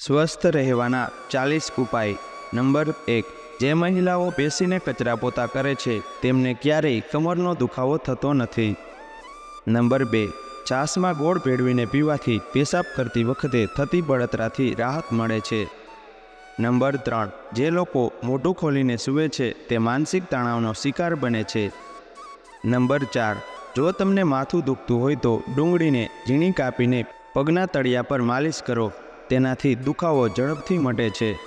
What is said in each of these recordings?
સ્વસ્થ રહેવાના ચાલીસ ઉપાય. નંબર એક, જે મહિલાઓ બેસીને કચરા પોતા કરે છે, તેમને ક્યારેય કમરનો દુખાવો થતો નથી. નંબર બે છાસમાં ગોળ ભેળવીને પીવાથી પેશાબ કરતી વખતે થતી બળતરાથી રાહત મળે છે. નંબર ત્રણ, જે લોકો મોઢું ખોલીને સૂવે છે, તે માનસિક તણાવનો શિકાર બને છે. નંબર ચાર, જો તમને માથું દુખતું હોય તો ડુંગળીને ઝીણી કાપીને પગના તળિયા પર માલિશ કરો. તેનાથી દુખાવો ઝડપથી મટે છે.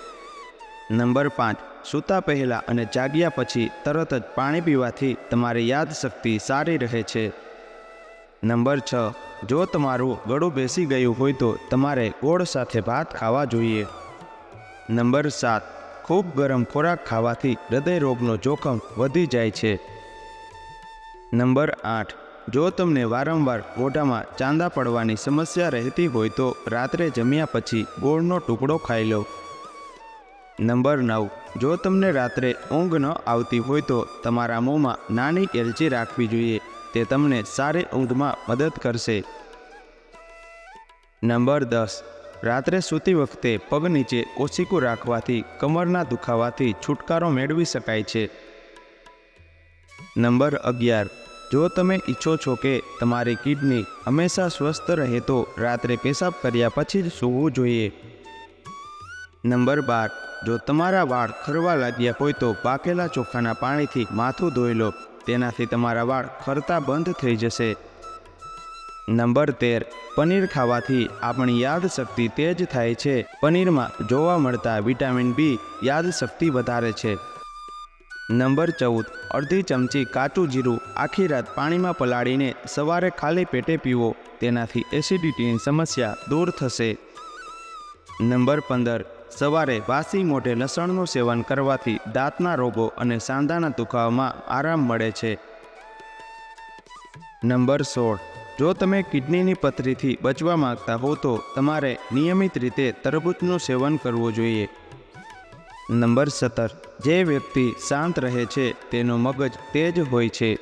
નંબર પાંચ, સૂતા પહેલાં અને જાગ્યા પછી તરત જ પાણી પીવાથી તમારી યાદશક્તિ સારી રહે છે. નંબર છ, જો તમારું ગળું બેસી ગયું હોય તો તમારે ગોળ સાથે ભાત ખાવા જોઈએ. નંબર સાત, ખૂબ ગરમ ખોરાક ખાવાથી હૃદય રોગનો જોખમ વધી જાય છે. નંબર આઠ જો તમને વારંવાર મોઢામાં ચાંદા પડવાની સમસ્યા રહેતી હોય તો રાત્રે જમ્યા પછી ગોળનો ટુકડો ખાઈ લો. નંબર નવ. જો તમને રાત્રે ઊંઘ ન આવતી હોય તો તમારા મોંમાં નાની એલચી રાખવી જોઈએ. તે તમને સારી ઊંઘમાં મદદ કરશે. નંબર દસ. રાત્રે સૂતી વખતે પગ નીચે ઓછીકું રાખવાથી કમરના દુખાવાથી છુટકારો મેળવી શકાય છે. નંબર અગિયાર. જો તમે ઈચ્છો છો કે તમારી કિડની હંમેશા સ્વસ્થ રહે તો રાત્રે પેશાબ કર્યા પછી જ સૂવું જોઈએ. નંબર બાર. જો તમારા વાળ ખરવા લાગ્યા હોય તો પાકેલા ચોખાના પાણીથી માથું ધોઈ લો. તેનાથી તમારા વાળ ખરતા બંધ થઈ જશે. નંબર તેર. પનીર ખાવાથી આપણી યાદશક્તિ તેજ થાય છે. પનીરમાં જોવા મળતા વિટામિન બી યાદશક્તિ વધારે છે. નંબર ચૌદ, અડધી ચમચી કાચું જીરું આખી રાત પાણીમાં પલાળીને સવારે ખાલી પેટે પીવો, તેનાથી એસિડિટીની સમસ્યા દૂર થશે. નંબર પંદર, સવારે વાસી મોઢે લસણનું સેવન કરવાથી દાંતના રોગો અને સાંધાના દુખાવામાં આરામ મળે છે. નંબર સોળ, જો તમે કિડનીની પથરીથી બચવા માંગતા હો તો તમારે નિયમિત રીતે તરબૂચનું સેવન કરવું જોઈએ. નંબર સત્તર જે વ્યક્તિ શાંત રહે છે, તેનો મગજ તેજ હોય છે.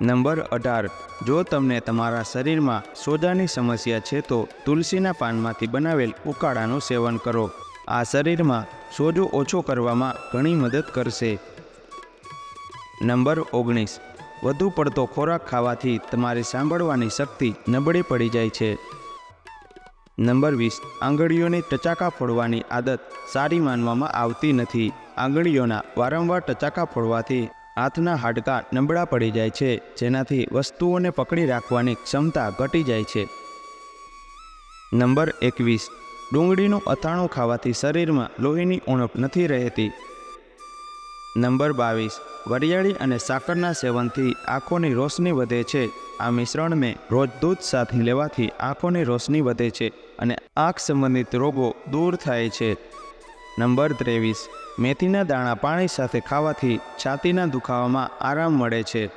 નંબર અઢાર. જો તમને તમારા શરીરમાં સોજાની સમસ્યા છે, તો તુલસીના પાનમાંથી બનાવેલ ઉકાળાનું સેવન કરો. આ શરીરમાં સોજો ઓછો કરવામાં ઘણી મદદ કરશે. નંબર ઓગણીસ. વધુ પડતો ખોરાક ખાવાથી તમારી સાંભળવાની શક્તિ નબળી પડી જાય છે. નંબર વીસ, આંગળીઓની ટચાકા ફોડવાની આદત સારી માનવામાં આવતી નથી. આંગળીઓના વારંવાર ટચાકા ફોડવાથી હાથના હાડકાં નબળા પડી જાય છે, જેનાથી વસ્તુઓને પકડી રાખવાની ક્ષમતા ઘટી જાય છે. નંબર એકવીસ, ડુંગળીનું અથાણું ખાવાથી શરીરમાં લોહીની ઉણપ નથી રહેતી. નંબર બાવીસ, વરિયાળી અને સાકરના સેવનથી આંખોની રોશની વધે છે. આ મિશ્રણને રોજ દૂધ સાથે લેવાથી આંખોની રોશની વધે છે. અને આંખ સંબંધિત રોગો દૂર થાય છે. નંબર ત્રેવીસ. મેથીના દાણા પાણી સાથે ખાવાથી છાતીના દુખાવામાં આરામ મળે છે.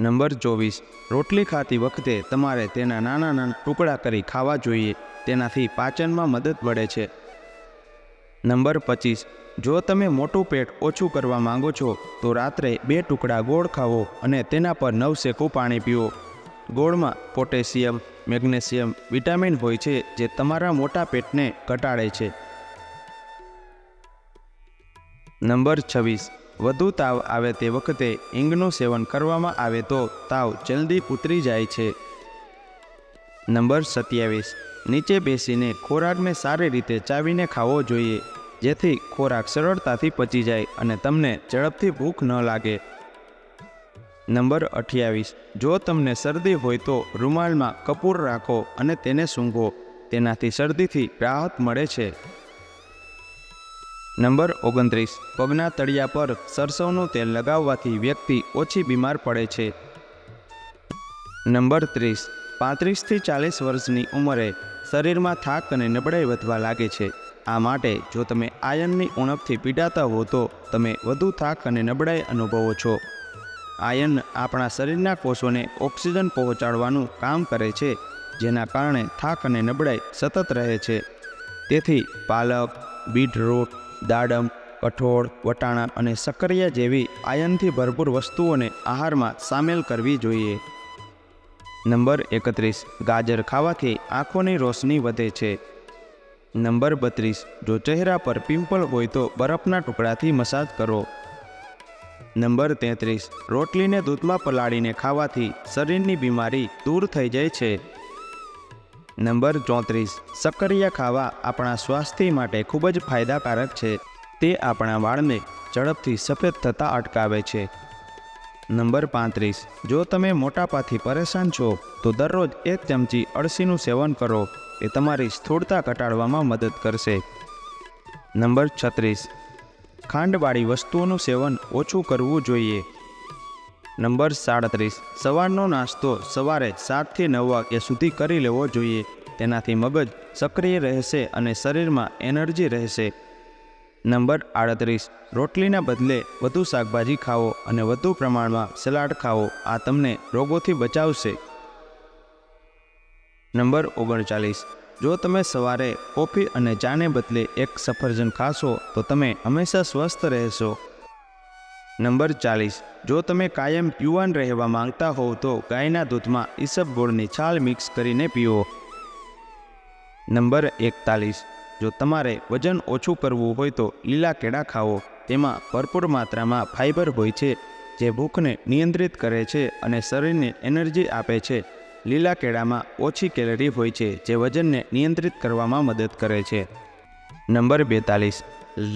નંબર ચોવીસ. રોટલી ખાતી વખતે તમારે તેના નાના નાના ટુકડા કરી ખાવા જોઈએ. તેનાથી પાચનમાં મદદ મળે છે. નંબર પચીસ. જો તમે મોટું પેટ ઓછું કરવા માંગો છો, તો રાત્રે બે ટુકડા ગોળ ખાવો અને તેના પર નવશેકું પાણી પીવો ગોળમાં પોટેશિયમ મેગ્નેશિયમ વિટામિન હોય છે જે તમારા મોટા પેટને ઘટાડે છે. નંબર છવ્વીસ. વધુ તાવ આવે તે વખતે ઈંગનું સેવન કરવામાં આવે તો તાવ જલ્દી ઉતરી જાય છે. નંબર સત્યાવીસ. નીચે બેસીને ખોરાકને સારી રીતે ચાવીને ખાવો જોઈએ, જેથી ખોરાક સરળતાથી પચી જાય અને તમને ઝડપથી ભૂખ ન લાગે. નંબર અઠ્યાવીસ. જો તમને શરદી હોય તો રૂમાલમાં કપૂર રાખો અને તેને સૂંઘો. તેનાથી શરદીથી રાહત મળે છે. નંબર ઓગણત્રીસ. પગના તળિયા પર સરસવનું તેલ લગાવવાથી વ્યક્તિ ઓછી બીમાર પડે છે. નંબર ત્રીસ. પાંત્રીસથી ચાલીસ વર્ષની ઉંમરે શરીરમાં થાક અને નબળાઈ વધવા લાગે છે. આ માટે જો તમે આયનની ઉણપથી પીડાતા હો તો તમે વધુ થાક અને નબળાઈ અનુભવો છો. આયન આપણા શરીરના કોષોને ઓક્સિજન પહોંચાડવાનું કામ કરે છે, જેના કારણે થાક અને નબળાઈ સતત રહે છે. તેથી પાલક, બીટરૂટ, દાડમ, કઠોળ, વટાણા અને સક્કરિયા જેવી આયનથી ભરપૂર વસ્તુઓને આહારમાં સામેલ કરવી જોઈએ. નંબર એકત્રીસ, ગાજર ખાવાથી આંખોની રોશની વધે છે. નંબર બત્રીસ, જો ચહેરા પર પિમ્પલ હોય તો બરફના ટુકડાથી મસાજ કરો. નંબર તેત્રીસ. રોટલીને દૂધમાં પલાળીને ખાવાથી શરીરની બીમારી દૂર થઈ જાય છે. નંબર ચોત્રીસ. સક્કરિયા ખાવા આપણા સ્વાસ્થ્ય માટે ખૂબ જ ફાયદાકારક છે. તે આપણા વાળને ઝડપથી સફેદ થતાં અટકાવે છે. નંબર પાંત્રીસ. જો તમે મોટાપાથી પરેશાન છો, તો દરરોજ એક ચમચી અળસીનું સેવન કરો. એ તમારી સ્થૂળતા ઘટાડવામાં મદદ કરશે. નંબર છત્રીસ. ખાંડવાળી વસ્તુઓનું સેવન ઓછું કરવું જોઈએ. નંબર સાડત્રીસ. સવારનો નાસ્તો સવારે સાતથી નવ વાગ્યા સુધી કરી લેવો જોઈએ. તેનાથી મગજ સક્રિય રહેશે અને શરીરમાં એનર્જી રહેશે. નંબર આડત્રીસ. રોટલીના બદલે વધુ શાકભાજી ખાઓ અને વધુ પ્રમાણમાં સલાડ ખાઓ. આ તમને રોગોથી બચાવશે. નંબર ઓગણચાલીસ. જો તમે સવારે કોફી અને ચાને બદલે એક સફરજન ખાશો, તો તમે હંમેશા સ્વસ્થ રહેશો. નંબર ચાલીસ. જો તમે કાયમ યુવાન રહેવા માંગતા હોવ, તો ગાયના દૂધમાં ઈસબગોળની છાલ મિક્સ કરીને પીવો નંબર એકતાલીસ. જો તમારે વજન ઓછું કરવું હોય, તો લીલા કેળા ખાઓ. તેમાં ભરપૂર માત્રામાં ફાઇબર હોય છે, જે ભૂખને નિયંત્રિત કરે છે અને શરીરને એનર્જી આપે છે. લીલા કેળામાં ઓછી કેલરી હોય છે, જે વજનને નિયંત્રિત કરવામાં મદદ કરે છે. નંબર બેતાલીસ.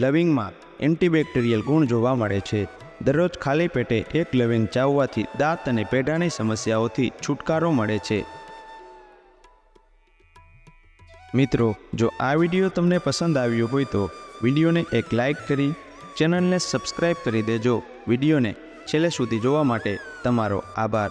લવિંગમાં એન્ટીબેક્ટેરિયલ ગુણ જોવા મળે છે. દરરોજ ખાલી પેટે એક લવિંગ ચાવવાથી દાંત અને પેઢાની સમસ્યાઓથી છુટકારો મળે છે. મિત્રો, જો આ વીડિયો તમને પસંદ આવ્યો હોય તો વિડીયોને એક લાઇક કરી, ચેનલને સબસ્ક્રાઈબ કરી દેજો. વિડીયોને છેલ્લે સુધી જોવા માટે તમારો આભાર.